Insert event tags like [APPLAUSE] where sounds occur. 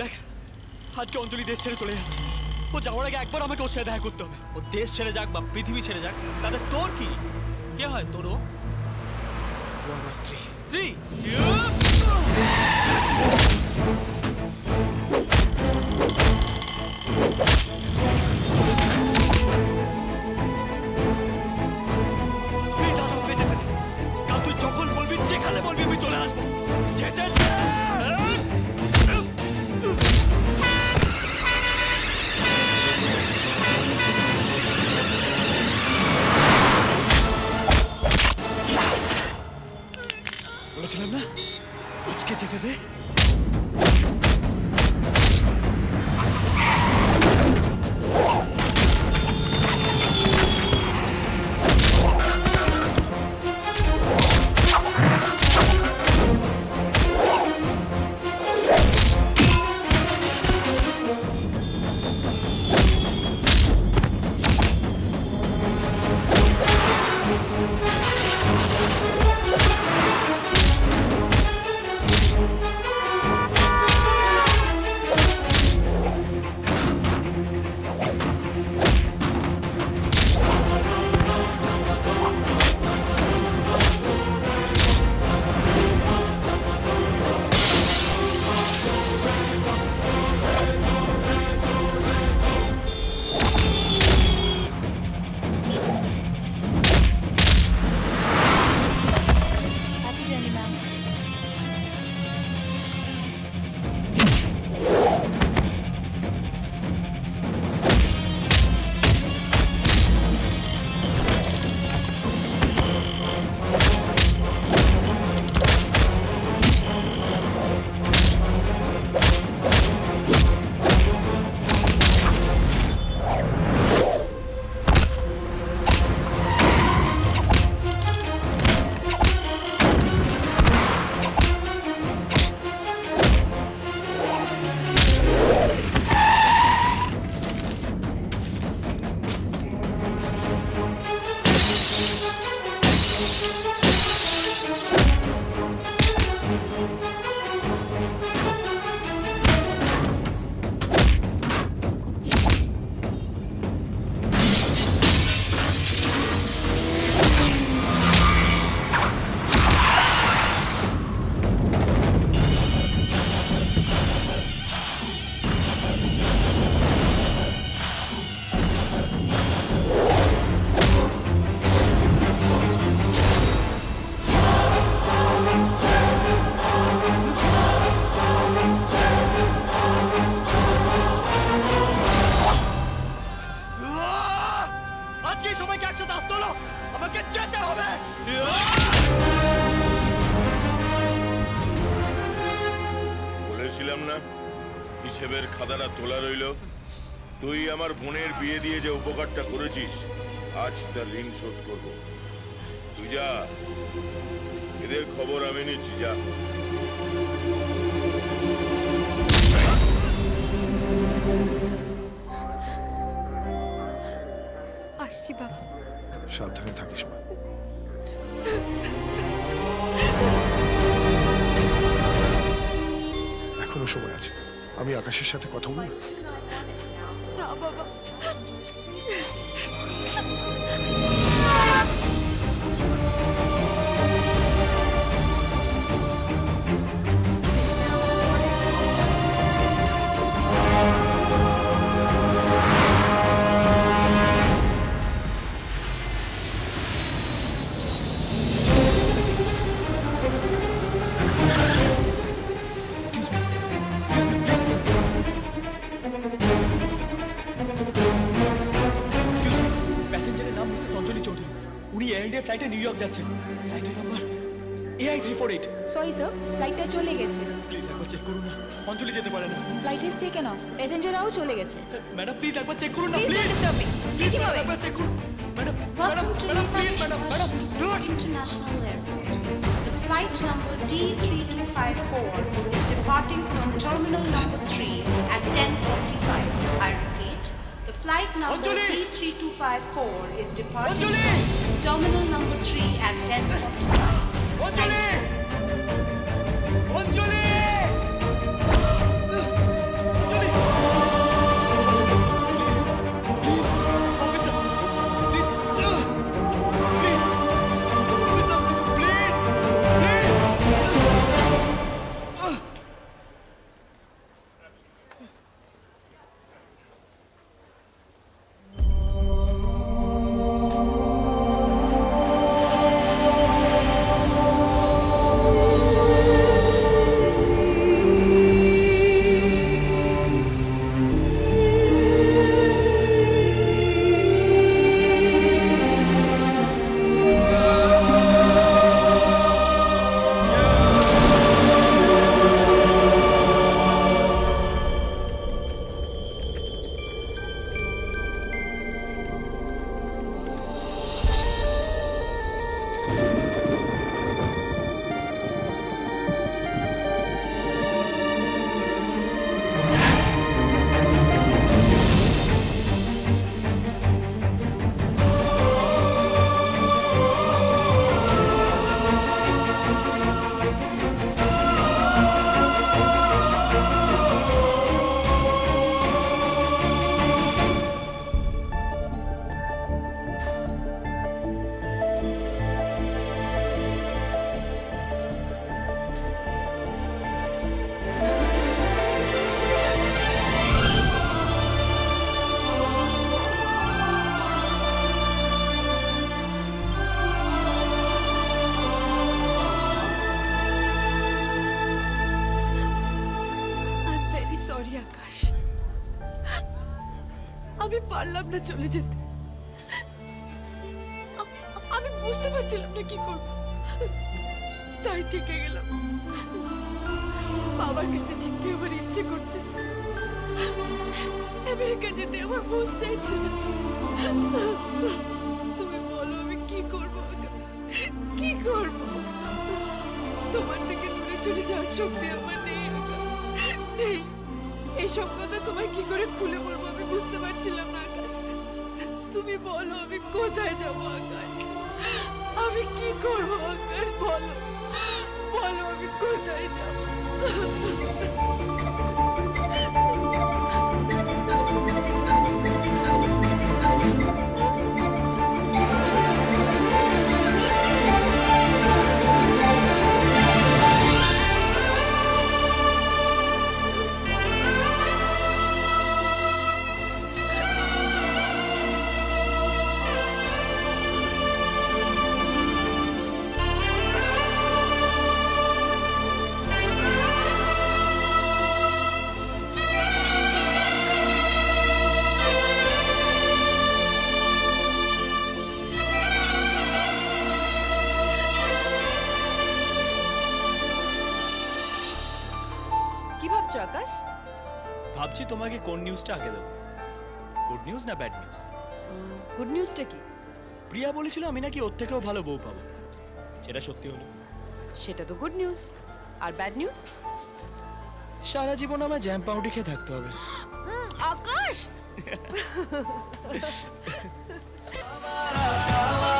দেখ আজকে অঞ্জলি দেশ ছেড়ে চলে যাচ্ছে। ও যাওয়ার আগে একবার আমাকে ওর সাথে দেখা করতে হবে। ও দেশ ছেড়ে যাক বা পৃথিবী ছেড়ে যাক তাহলে তোর কি? কে হয় তোর ও আমার স্ত্রী। স্ত্রী? আজকে যেতে তুই আমার বোনের বিয়ে দিয়ে যে উপকারটা করেছিস আজ তার ঋণ শোধ করব। তুই যা। এদের খবর আমি নিচ্ছি যা। আসছি বাবা। সাবধানে থাকিস মা। এখনও সময় আছে। আমি আকাশের সাথে কথা বলব? ইন্ডিয়া ফ্লাইটে নিউ ইয়র্ক যাচ্ছেন ফ্লাইটের number AI three four eight sorry sir ফ্লাইটটা চলে গেছে। প্লিজ একবার চেক করুন না। অঞ্জলি যেতে পারে না। ফ্লাইট ইজ টেকেন অফ প্যাসেঞ্জাররাও চলে গেছে। ম্যাডাম প্লিজ একবার চেক করুন না। Please please disturb me please একবার চেক করুন। Madam madam please madam madam International Airport. The flight number D3254 is departing from terminal number 3 at 10:45. I Flight number T3254 is departing Anjali! terminal number 3 at 10.45. Anjali! পারলাম না চলে যেতে। আমি বুঝতে পারছিলাম না কি করব। তাই থেকে গেলাম। বাবার কাছে চিনতে আমার ইচ্ছে করছে আমেরিকা যেতে আমার মন চাইছে না। তুমি বলো আমি কি করব কি করব? তোমার থেকে দূরে চলে যাওয়ার শক্তি আমার নেই। নেই। এইসব কথা তোমায় কি করে খুলে বলব? আমি বুঝতে পারছিলাম না আকাশ। তুমি বলো, আমি কোথায় যাব আকাশ? আমি কি করব আকাশ? বলো বলো, আমি কোথায় যাব? কি ভাবছ আকাশ? ভাবছি তোমাকে কোন নিউজটা আগে দেবো। গুড নিউজ না ব্যাড নিউজ গুড নিউজটা কি? প্রিয়া বলেছিল আমি নাকি ওর থেকেও ভালো বউ পাবো। সেটা সত্যি হলো। সেটা তো গুড নিউজ আর ব্যাড নিউজ সারা জীবন আমার জ্যাম পাউডি খেয়ে থাকতে হবে। আকাশ! [LAUGHS]